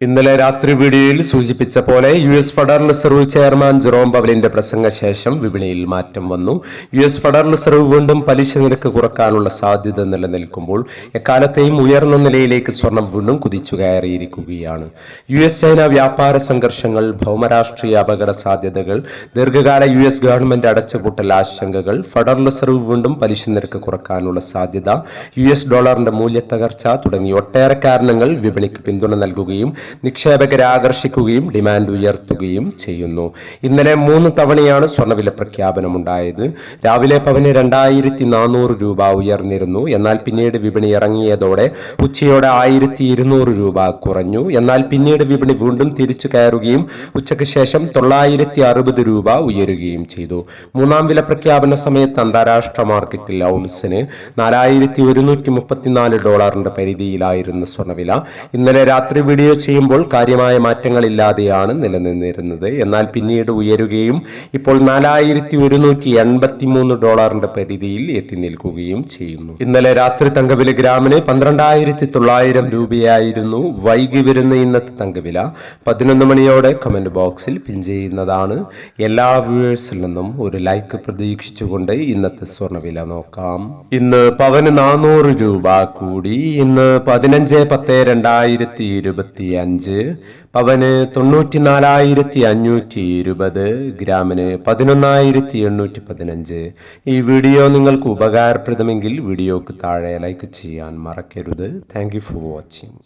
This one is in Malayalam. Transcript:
ഇന്നലെ രാത്രി വീഡിയോയിൽ സൂചിപ്പിച്ച പോലെ U S federal reserve chairman Jerome പവലിന്റെ പ്രസംഗ ശേഷം വിപണിയിൽ മാറ്റം വന്നു. യു എസ് ഫെഡറൽ റിസർവ് വീണ്ടും പലിശ നിരക്ക് കുറക്കാനുള്ള സാധ്യത നിലനിൽക്കുമ്പോൾ എക്കാലത്തെയും ഉയർന്ന നിലയിലേക്ക് സ്വർണം വീണ്ടും കുതിച്ചു കയറിയിരിക്കുകയാണ്. യു എസ് ചൈന വ്യാപാര സംഘർഷങ്ങൾ ഭൗമരാഷ്ട്രീയ അപകട സാധ്യതകൾ ദീർഘകാല യു എസ് ഗവൺമെന്റ് അടച്ചുപൂട്ടൽ ആശങ്കകൾ ഫെഡറൽ റിസർവ് വീണ്ടും പലിശ നിരക്ക് കുറക്കാനുള്ള സാധ്യത യു എസ് ഡോളറിന്റെ മൂല്യത്തകർച്ച തുടങ്ങി ഒട്ടേറെ കാരണങ്ങൾ വിപണിക്ക് പിന്തുണ നൽകുകയും നിക്ഷേപകരെ ആകർഷിക്കുകയും ഡിമാൻഡ് ഉയർത്തുകയും ചെയ്യുന്നു. ഇന്നലെ മൂന്ന് തവണയാണ് സ്വർണവില പ്രഖ്യാപനമുണ്ടായത്. രാവിലെ പവന് രണ്ടായിരത്തി നാനൂറ് രൂപ ഉയർന്നിരുന്നു. എന്നാൽ പിന്നീട് വിപണി ഇറങ്ങിയതോടെ ഉച്ചയോടെ ആയിരത്തി ഇരുന്നൂറ് രൂപ കുറഞ്ഞു. എന്നാൽ പിന്നീട് വിപണി വീണ്ടും തിരിച്ചു കയറുകയും ഉച്ചയ്ക്ക് ശേഷം തൊള്ളായിരത്തി അറുപത് രൂപ ഉയരുകയും ചെയ്തു. മൂന്നാം വില പ്രഖ്യാപന സമയത്ത് അന്താരാഷ്ട്ര മാർക്കറ്റിൽ ഔൺസിന് നാലായിരത്തി ഒരുന്നൂറ്റി മുപ്പത്തിനാല് ഡോളറിന്റെ പരിധിയിലായിരുന്നു സ്വർണവില ഇന്നലെ രാത്രി വീഡിയോ ചെയ്യുമ്പോൾ കാര്യമായ മാറ്റങ്ങളില്ലാതെയാണ് നിലനിന്നിരുന്നത്. എന്നാൽ പിന്നീട് ഉയരുകയും ഇപ്പോൾ നാലായിരത്തി ഒരുന്നൂറ്റി എൺപത്തി മൂന്ന് ഡോളറിന്റെ പരിധിയിൽ എത്തി നിൽക്കുകയും ചെയ്യുന്നു. ഇന്നലെ രാത്രി തങ്കവില ഗ്രാമിന് പന്ത്രണ്ടായിരത്തി തൊള്ളായിരം രൂപയായിരുന്നു വൈകി വരുന്ന ഇന്നത്തെ തങ്കവില. പതിനൊന്ന് മണിയോടെ കമന്റ് ബോക്സിൽ പിൻ ചെയ്യുന്നതാണ്. എല്ലാ വ്യൂവേഴ്സിൽ നിന്നും ഒരു ലൈക്ക് പ്രതീക്ഷിച്ചുകൊണ്ട് ഇന്നത്തെ സ്വർണവില നോക്കാം. ഇന്ന് പവന് നാനൂറ് രൂപ കൂടി. ഇന്ന് പതിനഞ്ച് പത്ത് രണ്ടായിരത്തി ഇരുപത്തി അഞ്ച് പവന് തൊണ്ണൂറ്റിനാലായിരത്തി അഞ്ഞൂറ്റി ഇരുപത് ഗ്രാമിന് പതിനൊന്നായിരത്തി എണ്ണൂറ്റി പതിനഞ്ച് ഈ വീഡിയോ നിങ്ങൾക്ക് ഉപകാരപ്രദമെങ്കിൽ വീഡിയോക്ക് താഴെ ലൈക്ക് ചെയ്യാൻ മറക്കരുത്. Thank for watching